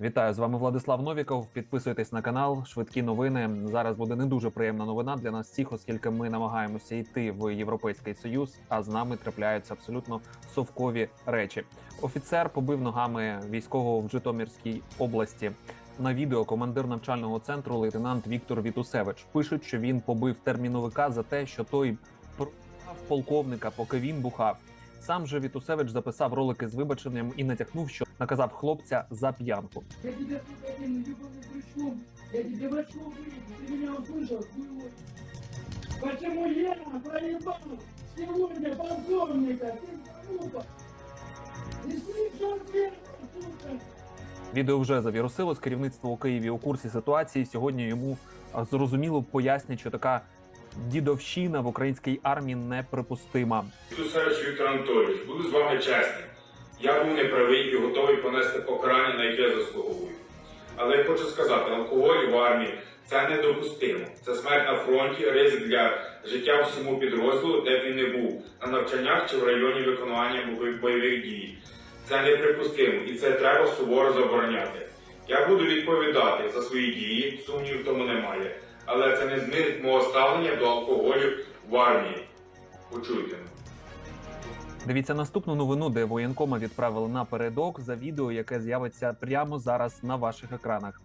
Вітаю з вами Владислав Новіков. Підписуйтесь на канал. Швидкі новини. Зараз буде не дуже приємна новина для нас всіх, оскільки ми намагаємося йти в Європейський Союз, а з нами трапляються абсолютно совкові речі. Офіцер побив ногами військового в Житомирській області. На відео командир навчального центру лейтенант Віктор Вітусевич пишуть, що він побив терміновика за те, що той полковника, поки він бухав. Сам же Вітусевич записав ролики з вибаченням і натякнув, що наказав хлопця за п'янку. Я тебя, сука, этим ебаным крючком, я тебе в очко выйду, ты меня услышал, хуй. Почему я проебал сегодня полковника, ты сука? Не слышал меня, сука? Відео вже завірусилось. Керівництво у Києві у курсі ситуації. Сьогодні йому а, зрозуміло пояснять, що така дідовщина в українській армії неприпустима. Тусевич Віктор Анатолійович, буду з вами чесним. Я був неправий і готовий понести покарання, на яке заслуговую. Але я хочу сказати, алкоголь в армії це недопустимо. Це смерть на фронті, ризик для життя всьому підрозділу, де б він не був, на навчаннях чи в районі виконання бойових- дій. Це неприпустимо і це треба суворо забороняти. Я буду відповідати за свої дії, сумнівів в тому немає але це не змінить мого ставлення до алкоголю в армії. Почуйте. Дивіться наступну новину, де воєнкома відправили на передок за відео, яке з'явиться прямо зараз на ваших екранах.